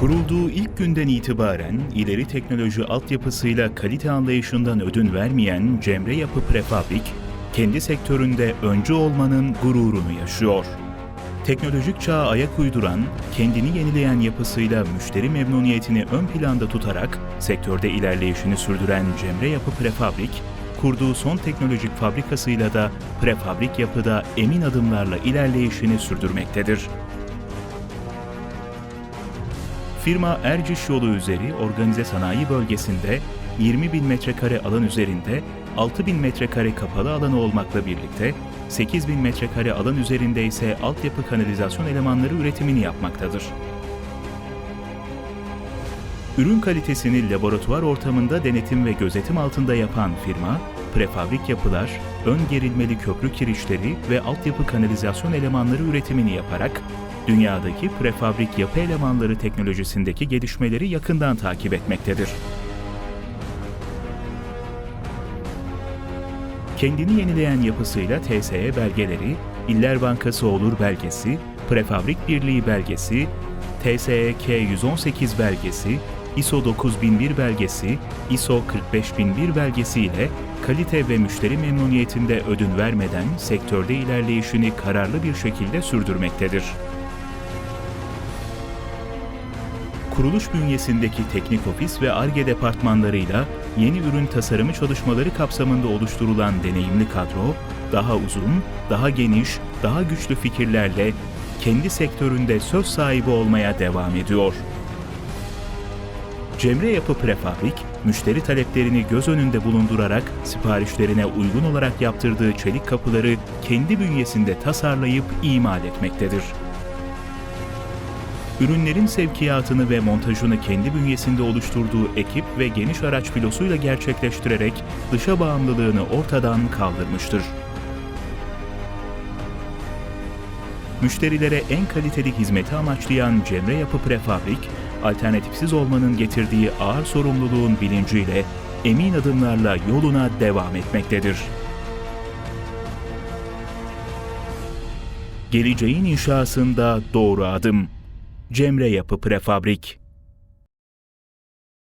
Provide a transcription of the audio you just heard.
Kurulduğu ilk günden itibaren ileri teknoloji altyapısıyla kalite anlayışından ödün vermeyen Cemre Yapı Prefabrik, kendi sektöründe öncü olmanın gururunu yaşıyor. Teknolojik çağa ayak uyduran, kendini yenileyen yapısıyla müşteri memnuniyetini ön planda tutarak sektörde ilerleyişini sürdüren Cemre Yapı Prefabrik, kurduğu son teknolojik fabrikasıyla da prefabrik yapıda emin adımlarla ilerleyişini sürdürmektedir. Firma Erciş yolu üzeri organize sanayi bölgesinde 20 bin metrekare alan üzerinde 6 bin metrekare kapalı alanı olmakla birlikte 8 bin metrekare alan üzerinde ise altyapı kanalizasyon elemanları üretimini yapmaktadır. Ürün kalitesini laboratuvar ortamında denetim ve gözetim altında yapan firma, prefabrik yapılar, ön gerilmeli köprü kirişleri ve altyapı kanalizasyon elemanları üretimini yaparak dünyadaki prefabrik yapı elemanları teknolojisindeki gelişmeleri yakından takip etmektedir. Kendini yenileyen yapısıyla TSE belgeleri, İller Bankası Olur belgesi, Prefabrik Birliği belgesi, TSEK 118 belgesi, ISO 9001 belgesi, ISO 45001 belgesi ile kalite ve müşteri memnuniyetinde ödün vermeden sektörde ilerleyişini kararlı bir şekilde sürdürmektedir. kuruluş bünyesindeki teknik ofis ve ARGE departmanlarıyla yeni ürün tasarımı çalışmaları kapsamında oluşturulan deneyimli kadro, daha uzun, daha geniş, daha güçlü fikirlerle kendi sektöründe söz sahibi olmaya devam ediyor. Cemre Yapı Prefabrik, müşteri taleplerini göz önünde bulundurarak siparişlerine uygun olarak yaptırdığı çelik kapıları kendi bünyesinde tasarlayıp imal etmektedir. Ürünlerin sevkiyatını ve montajını kendi bünyesinde oluşturduğu ekip ve geniş araç filosuyla gerçekleştirerek dışa bağımlılığını ortadan kaldırmıştır. Müşterilere en kaliteli hizmeti amaçlayan Cemre Yapı Prefabrik, alternatifsiz olmanın getirdiği ağır sorumluluğun bilinciyle emin adımlarla yoluna devam etmektedir. Geleceğin inşasında doğru adım. Cemre Yapı Prefabrik